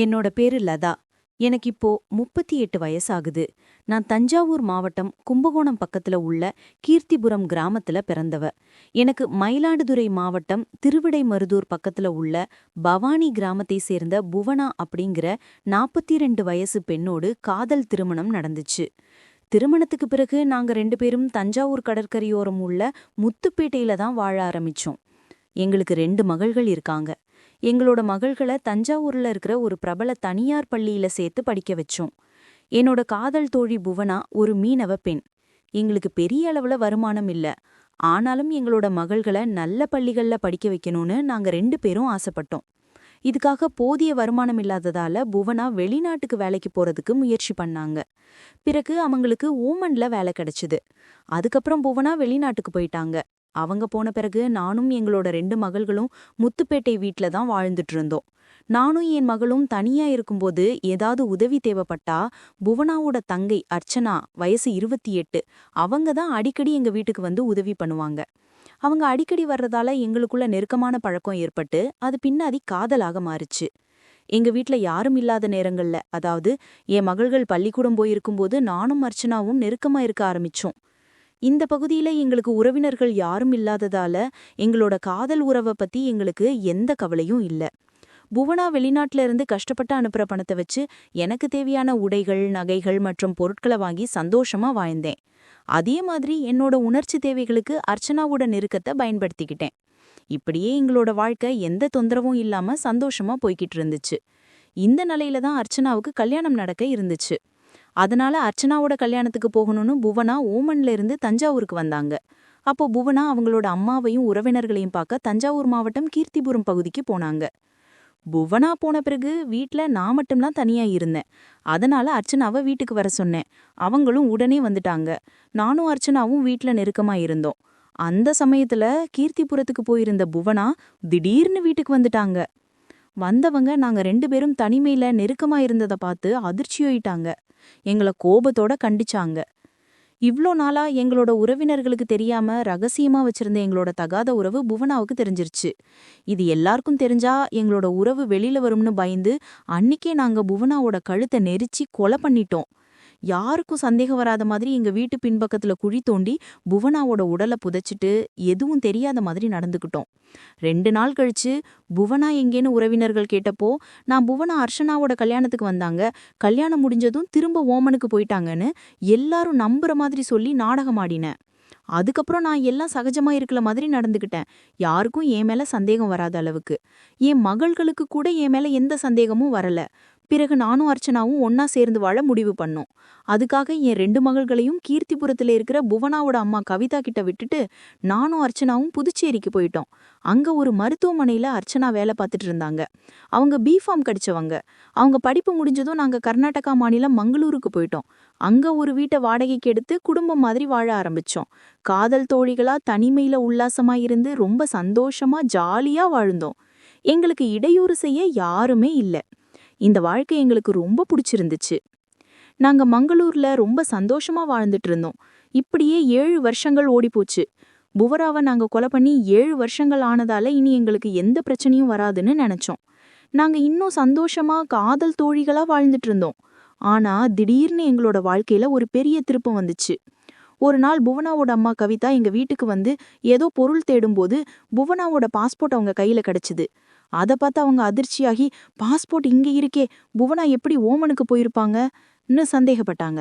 என்னோட பேரு லதா. எனக்கு இப்போ முப்பத்தி எட்டு வயசாகுது. நான் தஞ்சாவூர் மாவட்டம் கும்பகோணம் பக்கத்துல உள்ள கீர்த்திபுரம் கிராமத்துல பிறந்தவ. எனக்கு மயிலாடுதுறை மாவட்டம் திருவிடைமருதூர் பக்கத்துல உள்ள பவானி கிராமத்தை சேர்ந்த புவனா அப்படிங்கிற நாற்பத்தி ரெண்டு வயசு பெண்ணோடு காதல் திருமணம் நடந்துச்சு. திருமணத்துக்கு பிறகு நாங்க ரெண்டு பேரும் தஞ்சாவூர் கடற்கரையோரம் உள்ள முத்துப்பேட்டையில தான் வாழ ஆரம்பிச்சோம். எங்களுக்கு ரெண்டு மகள்கள் இருக்காங்க. எங்களோட மகள்களை தஞ்சாவூர்ல இருக்கிற ஒரு பிரபல தனியார் பள்ளியில சேர்த்து படிக்க வச்சோம். என்னோட காதல் தோழி புவனா ஒரு மீனவ பெண். எங்களுக்கு பெரிய அளவுல வருமானம் இல்ல. ஆனாலும் எங்களோட மகள்களை நல்ல பள்ளிகள்ல படிக்க வைக்கணும்னு நாங்க ரெண்டு பேரும் ஆசைப்பட்டோம். இதுக்காக போதிய வருமானம் இல்லாததால புவனா வெளிநாட்டுக்கு வேலைக்கு போறதுக்கு முயற்சி பண்ணாங்க. பிறகு அவங்களுக்கு ஓமன்ல வேலை கிடைச்சது. அதுக்கப்புறம் புவனா வெளிநாட்டுக்கு போயிட்டாங்க. அவங்க போன பிறகு நானும் எங்களோட ரெண்டு மகள்களும் முத்துப்பேட்டை வீட்ல தான் வாழ்ந்துட்டு இருந்தோம் நானும் என் மகளும் தனியா இருக்கும்போது ஏதாவது உதவி தேவைப்பட்டா புவனாவோட தங்கை அர்ச்சனா வயசு இருபத்தி எட்டு அவங்க தான் அடிக்கடி எங்க வீட்டுக்கு வந்து உதவி பண்ணுவாங்க. அவங்க அடிக்கடி வர்றதால எங்களுக்குள்ள நெருக்கமான பழக்கம் ஏற்பட்டு அது பின்னாடி காதலாக மாறுச்சு. எங்க வீட்ல யாரும் இல்லாத நேரங்கள்ல அதாவது என் மகள்கள் பள்ளிக்கூடம் போயிருக்கும்போது நானும் அர்ச்சனாவும் நெருக்கமா இருக்க ஆரம்பிச்சோம். இந்த பகுதியில எங்களுக்கு உறவினர்கள் யாரும் இல்லாததால எங்களோட காதல் உறவை பத்தி எங்களுக்கு எந்த கவலையும் இல்ல. புவனா வெளிநாட்டுல இருந்து கஷ்டப்பட்டு அனுப்புற பணத்தை வச்சு எனக்கு தேவையான உடைகள் நகைகள் மற்றும் பொருட்களை வாங்கி சந்தோஷமா வாழ்ந்தேன். அதே மாதிரி என்னோட உணர்ச்சி தேவைகளுக்கு அர்ச்சனாவோட நெருக்கத்தை பயன்படுத்திக்கிட்டேன். இப்படியே எங்களோட வாழ்க்கை எந்த தொந்தரவும் இல்லாம சந்தோஷமா போய்கிட்டு இருந்துச்சு. இந்த நிலையில தான் அர்ச்சனாவுக்கு கல்யாணம் நடக்க இருந்துச்சு. அதனால அர்ச்சனாவோட கல்யாணத்துக்கு போகணும்னு புவனா ஓமன்ல இருந்து தஞ்சாவூருக்கு வந்தாங்க. அப்போ புவனா அவங்களோட அம்மாவையும் உறவினர்களையும் பார்க்க தஞ்சாவூர் மாவட்டம் கீர்த்திபுரம் பகுதிக்கு போனாங்க. புவனா போன பிறகு வீட்டில் நான் மட்டும்தான் தனியா இருந்தேன். அதனால அர்ச்சனாவை வீட்டுக்கு வர சொன்னேன். அவங்களும் உடனே வந்துட்டாங்க. நானும் அர்ச்சனாவும் வீட்டில் நெருக்கமா இருந்தோம். அந்த சமயத்துல கீர்த்திபுரத்துக்கு போயிருந்த புவனா திடீர்னு வீட்டுக்கு வந்துட்டாங்க. வந்தவங்க நாங்க ரெண்டு பேரும் தனிமையில நெருக்கமா இருந்ததை பார்த்து அதிர்ச்சியாயிட்டாங்க எங்களை கோபத்தோட கண்டிச்சாங்க. இவ்ளோ நாளா எங்களோட உறவினர்களுக்கு தெரியாம ரகசியமா வச்சிருந்த எங்களோட தகாத உறவு புவனாவுக்கு தெரிஞ்சிருச்சு. இது எல்லாருக்கும் தெரிஞ்சா எங்களோட உறவு வெளியில வரும்னு பயந்து அன்னிக்கே நாங்க புவனாவோட கழுத்தை நெரிச்சு கொலை பண்ணிட்டோம். யாருக்கும் சந்தேகம் வராத மாதிரி எங்க வீட்டு பின்பக்கத்துல குழி தோண்டி புவனாவோட உடலை புதைச்சிட்டு எதுவும் தெரியாத மாதிரி நடந்துக்கிட்டோம். ரெண்டு நாள் கழிச்சு புவனா எங்கேன்னு உறவினர்கள் கேட்டப்போ நான் புவனா அர்ஷனாவோட கல்யாணத்துக்கு வந்தாங்க. கல்யாணம் முடிஞ்சதும் திரும்ப ஓமனுக்கு போயிட்டாங்கன்னு எல்லாரும் நம்புற மாதிரி சொல்லி நாடகம் ஆடினேன். அதுக்கப்புறம் நான் எல்லாம் சகஜமா இருக்கிற மாதிரி நடந்துக்கிட்டேன். யாருக்கும் என் மேல சந்தேகம் வராத அளவுக்கு. என் மகள்களுக்கு கூட என் மேல எந்த சந்தேகமும் வரல. பிறகு நானும் அர்ச்சனாவும் ஒன்னா சேர்ந்து வாழ முடிவு பண்ணோம். அதுக்காக என் ரெண்டு மகள்களையும் கீர்த்திபுரத்தில் இருக்கிற புவனாவோட அம்மா கவிதா கிட்ட விட்டுட்டு நானும் அர்ச்சனாவும் புதுச்சேரிக்கு போயிட்டோம். அங்க ஒரு மருத்துவமனையில அர்ச்சனா வேலை பார்த்துட்டு இருந்தாங்க. அவங்க பிஃபார்ம் கடிச்சவங்க அவங்க படிப்பு முடிஞ்சதும் நாங்க கர்நாடகா மாநிலம் மங்களூருக்கு போயிட்டோம். அங்க ஒரு வீட்டை வாடகைக்கு எடுத்து குடும்பம் மாதிரி வாழ ஆரம்பிச்சோம். காதல் தோழிகளா தனிமையில உல்லாசமா இருந்து ரொம்ப சந்தோஷமா ஜாலியா வாழ்ந்தோம். எங்களுக்கு இடையூறு செய்ய யாருமே இல்லை. இந்த வாழ்க்கை எங்களுக்கு ரொம்ப பிடிச்சிருந்துச்சு. நாங்க மங்களூர்ல ரொம்ப சந்தோஷமா வாழ்ந்துட்டு இருந்தோம் இப்படியே ஏழு வருஷங்கள் ஓடிப்போச்சு. புவராவை நாங்க கொலை பண்ணி ஏழு வருஷங்கள் ஆனதால இனி எங்களுக்கு எந்த பிரச்சனையும் வராதுன்னு நினைச்சோம். நாங்க இன்னும் சந்தோஷமா காதல் தோழிகளா வாழ்ந்துட்டு இருந்தோம் ஆனா திடீர்னு எங்களோட வாழ்க்கையில ஒரு பெரிய திருப்பம் வந்துச்சு. ஒரு நாள் புவனாவோட அம்மா கவிதா எங்க வீட்டுக்கு வந்து ஏதோ பொருள் தேடும்போது புவனாவோட பாஸ்போர்ட் அவங்க கையில கிடச்சிது. அதை பார்த்து அவங்க அதிர்ச்சியாகி பாஸ்போர்ட் இங்க இருக்கே புவனா எப்படி ஓமனுக்கு போயிருப்பாங்கன்னு சந்தேகப்பட்டாங்க.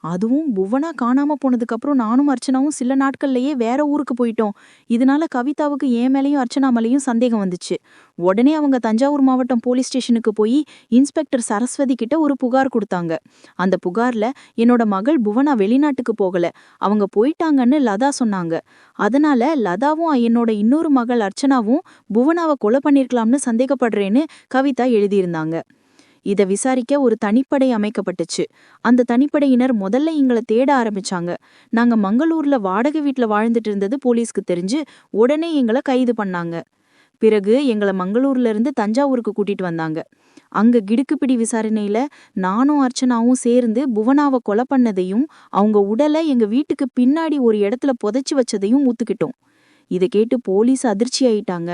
அதுவும் புவனா காணாம போனதுக்கு அப்புறம் நானும் அர்ச்சனாவும் சில நாட்கள்லயே வேற ஊருக்கு போயிட்டோம். இதனால கவிதாவுக்கு என் மேலையும் அர்ச்சனா மேலையும் சந்தேகம் வந்துச்சு. உடனே அவங்க தஞ்சாவூர் மாவட்டம் போலீஸ் ஸ்டேஷனுக்கு போய் இன்ஸ்பெக்டர் சரஸ்வதி கிட்ட ஒரு புகார் கொடுத்தாங்க. அந்த புகார்ல என்னோட மகள் புவனா வெளிநாட்டுக்கு போகல. அவங்க போயிட்டாங்கன்னு லதா சொன்னாங்க. அதனால லதாவும் என்னோட இன்னொரு மகள் அர்ச்சனாவும் புவனாவை கொலை பண்ணிருக்கலாம்னு சந்தேகப்படுறேன்னு கவிதா எழுதியிருந்தாங்க. இதை விசாரிக்க ஒரு தனிப்படை அமைக்கப்பட்டுச்சு. அந்த தனிப்படையினர் முதல்ல எங்களை தேட ஆரம்பிச்சாங்க. நாங்க மங்களூர்ல வாடகை வீட்டில் வாழ்ந்துட்டு இருந்தது போலீஸ்க்கு தெரிஞ்சு உடனே எங்களை கைது பண்ணாங்க. பிறகு எங்களை மங்களூர்ல இருந்து தஞ்சாவூருக்கு கூட்டிட்டு வந்தாங்க. அங்க கிடுக்குப்பிடி விசாரணையில நானும் அர்ச்சனாவும் சேர்ந்து புவனாவை கொலை பண்ணதையும் அவங்க உடலை எங்க வீட்டுக்கு பின்னாடி ஒரு இடத்துல புதைச்சி வச்சதையும் ஊத்துக்கிட்டோம். இதை கேட்டு போலீஸ் அதிர்ச்சி ஆயிட்டாங்க.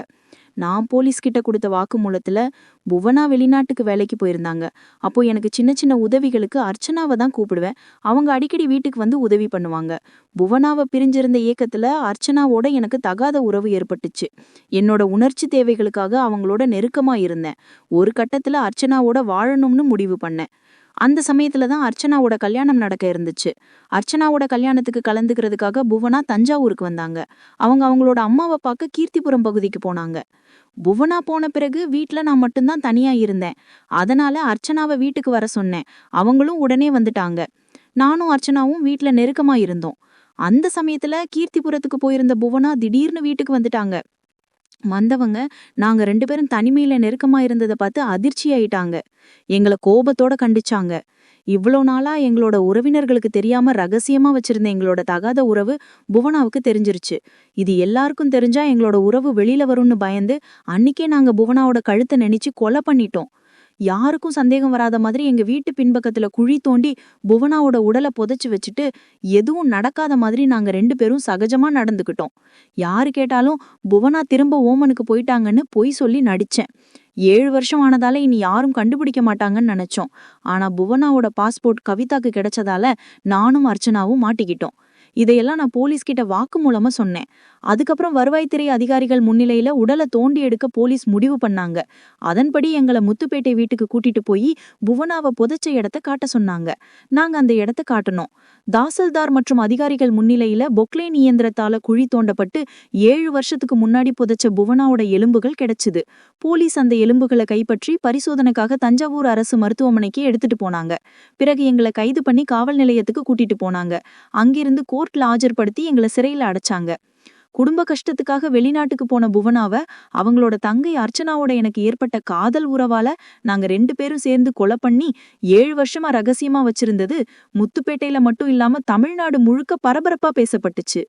நான் போலீஸ் கிட்ட கொடுத்த வாக்குமூலத்துல புவனா வெளிநாட்டுக்கு வேலைக்கு போயிருந்தாங்க. அப்போ எனக்கு சின்ன சின்ன உதவிகளுக்கு அர்ச்சனாவை தான் கூப்பிடுவேன். அவங்க அடிக்கடி வீட்டுக்கு வந்து உதவி பண்ணுவாங்க. புவனாவை பிரிஞ்சிருந்த இயக்கத்தில் அர்ச்சனாவோட எனக்கு தகாத உறவு ஏற்பட்டுச்சு. என்னோட உணர்ச்சி தேவைகளுக்காக அவங்களோட நெருக்கமா இருந்தேன். ஒரு கட்டத்துல அர்ச்சனாவோட வாழணும்னு முடிவு பண்ணேன். அந்த சமயத்துல தான் அர்ச்சனாவோட கல்யாணம் நடக்க இருந்துச்சு. அர்ச்சனாவோட கல்யாணத்துக்கு கலந்துக்கிறதுக்காக புவனா தஞ்சாவூருக்கு வந்தாங்க. அவங்க அவங்களோட அம்மாவை பார்க்க கீர்த்திபுரம் பகுதிக்கு போனாங்க. புவனா போன பிறகு வீட்டில் நான் மட்டும்தான் தனியா இருந்தேன். அதனால அர்ச்சனாவை வீட்டுக்கு வர சொன்னேன். அவங்களும் உடனே வந்துட்டாங்க. நானும் அர்ச்சனாவும் வீட்டில் நெருக்கமா இருந்தோம். அந்த சமயத்துல கீர்த்திபுரத்துக்கு போயிருந்த புவனா திடீர்னு வீட்டுக்கு வந்துட்டாங்க. வந்தவங்க நாங்க ரெண்டு பேரும் தனிமையில நெருக்கமா இருந்ததை பார்த்து அதிர்ச்சி ஆயிட்டாங்க. எங்களை கோபத்தோட கண்டிச்சாங்க. இவ்வளோ நாளா எங்களோட உறவினர்களுக்கு தெரியாம ரகசியமா வச்சிருந்த எங்களோட தகாத உறவு புவனாவுக்கு தெரிஞ்சிருச்சு. இது எல்லாருக்கும் தெரிஞ்சா எங்களோட உறவு வெளியில வரும்னு பயந்து அன்னிக்கே நாங்க புவனாவோட கழுத்தை நினைச்சு கொலை பண்ணிட்டோம். யாருக்கும் சந்தேகம் வராத மாதிரி எங்க வீட்டு பின்பக்கத்துல குழி தோண்டி புவனாவோட உடலை புதைச்சு வச்சுட்டு எதுவும் நடக்காத மாதிரி நாங்க ரெண்டு பேரும் சகஜமா நடந்துக்கிட்டோம். யாரு கேட்டாலும் புவனா திரும்ப ஓமனுக்கு போயிட்டாங்கன்னு பொய் சொல்லி நடிச்சேன். ஏழு வருஷம் ஆனதால இனி யாரும் கண்டுபிடிக்க மாட்டாங்கன்னு நினைச்சோம். ஆனா புவனாவோட பாஸ்போர்ட் கவிதாக்கு கிடைச்சதால நானும் அர்ச்சனாவும் மாட்டிக்கிட்டோம். இதையெல்லாம் நான் போலீஸ் கிட்ட வாக்கு மூலமா சொன்னேன். அதுக்கப்புறம் வருவாய்த்துறை அதிகாரிகள் முன்னிலையில உடலை தோண்டி எடுக்க போலீஸ் முடிவு பண்ணாங்க. அதன்படி எங்களை முத்துப்பேட்டை வீட்டுக்கு கூட்டிட்டு போய் புவனாவை புதைச்ச இடத்த காட்ட சொன்னாங்க. நாங்க அந்த இடத்த காட்டணும். தாசில்தார் மற்றும் அதிகாரிகள் முன்னிலையில பொக்லைன் இயந்திரத்தால குழி தோண்டப்பட்டு ஏழு வருஷத்துக்கு முன்னாடி புதைச்ச புவனாவோட எலும்புகள் கிடைச்சுது. போலீஸ் அந்த எலும்புகளை கைப்பற்றி பரிசோதனைக்காக தஞ்சாவூர் அரசு மருத்துவமனைக்கு எடுத்துட்டு போனாங்க. பிறகு எங்களை கைது பண்ணி காவல் நிலையத்துக்கு கூட்டிட்டு போனாங்க. அங்கிருந்து கோர்ட்ல ஆஜர்படுத்தி எங்களை சிறையில அடைச்சாங்க. குடும்ப கஷ்டத்துக்காக வெளிநாட்டுக்கு போன புவனாவ அவங்களோட தங்கை அர்ச்சனாவோட எனக்கு ஏற்பட்ட காதல் உறவால நாங்க ரெண்டு பேரும் சேர்ந்து கொலை பண்ணி ஏழு வருஷமா ரகசியமா வச்சிருந்தது. முத்துப்பேட்டையில மட்டும் இல்லாம தமிழ்நாடு முழுக்க பரபரப்பா பேசப்பட்டுச்சு.